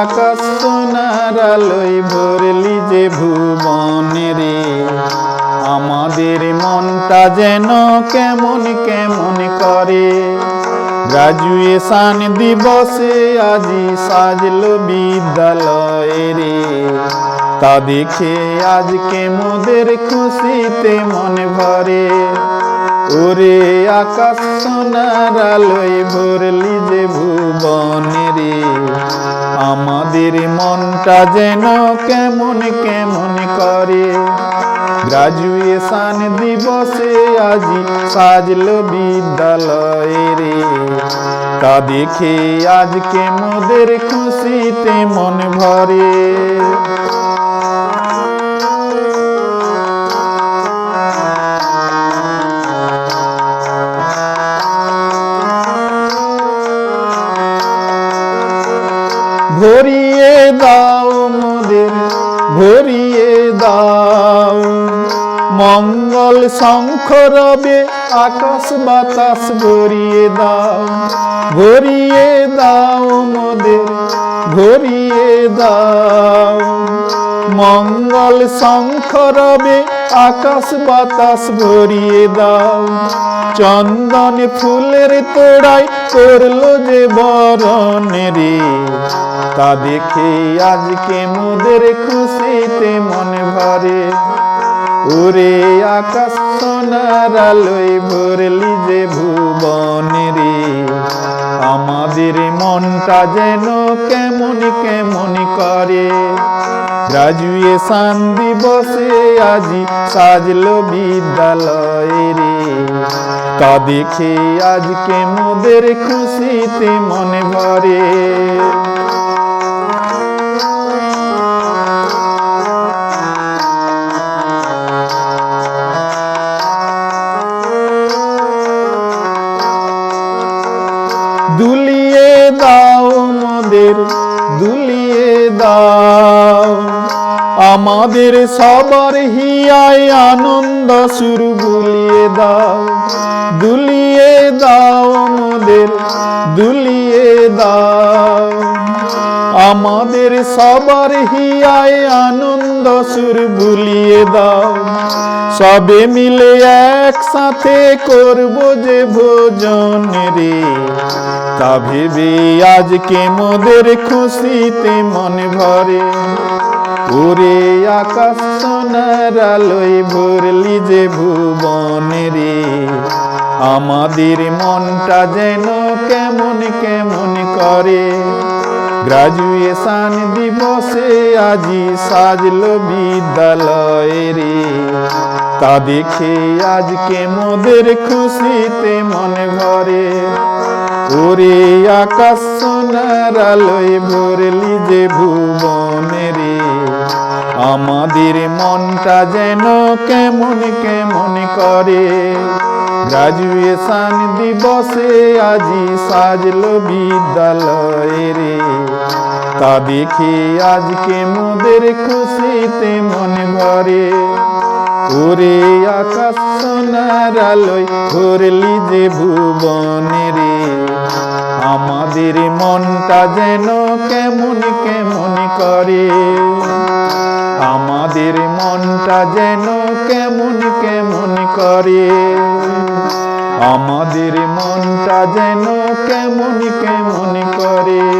আকাশ সোনার আলোয় ভরলি যে ভুবনে রে। আমাদের মনটা যেন কেমন কেমন করে। গ্রাজুয়েশন দিবসে আজি সাজলো বিদ্যালয়ে রে। তা দেখে আজকে মোদের খুশিতে মন ভরে। ওরে আকাশ সোনার আলোয় ভরলি যে ভুবনে রে। মনটা যেন কেমন কেমন করে। গ্রাজুয়েশন দিবসে আজি সাজল বিদ্যালয়ে রে। তা দেখে আজকে মোদের খুশিতে মন ভরে। ভরিয়ে দাও মোদের, ভরিয়ে দাও। মঙ্গল শঙ্খ রবে আকাশ বাতাস ভরিয়ে দাও। ভরিয়ে দাও মোদের, ভরিয়ে দাও। মঙ্গল শঙ্খ রবে আকাশ বাতাস ভরিয়ে দাও। চন্দন ফুলের তোড়াই করল যে বরণ রে তা দেখে আজকে মোদের খুশিতে মন ভরে। ওরে আকাশ সোনার আলোয় ভরলি যে ভুবনে রে। আমাদের মনটা যেন কেমন কেমন করে। গ্রাজুয়েশন দিবসে আজি সাজলো বিদ্যালয়ে রে। তা দেখে আজকে মোদের খুশিতে মনে ভরে। মোদের দুলিয়ে দাও। আমাদের সবার হিয়ায় আনন্দ সুর বুলিয়ে দাও। দুলিয়ে দাও আমাদের, দুলিয়ে দাও। আমাদের সবার হিয়ায় আনন্দ সুর বুলিয়ে দাও। সবে মিলে একসাথে করব যে ভোজন রে। তা ভেবে আজকে মোদের খুশিতে মন ভরে। ওরে আকাশ সোনার আলোয় ভরলি যে ভুবনে রে। আমাদের মনটা যেন কেমন কেমন করে। গ্রাজুয়েশন দিবসে আজি সাজলো বিদ্যালয়ে রে তা দেখে আজকে মোদের খুশিতে মনে ভরে। ওরে আকাশ সোনার আলোয় ভরলি যে ভুবনে রে আমাদের মনটা যেন কেমন কেমন করে। গ্রাজুয়েশন দিবসে আজি সাজলো বিদ্যালয়ে রে। তা দেখে আজকে মোদের খুশিতে মনে ভরে। ওরে আকাশ সোনার আলোয় ভরলি যে ভুবনে রে। আমাদের মনটা যেন কেমন কেমন করে। আমাদের মনটা যেন কেমন কেমন করে। আমাদের মনটা যেন কেমন কেমন করে।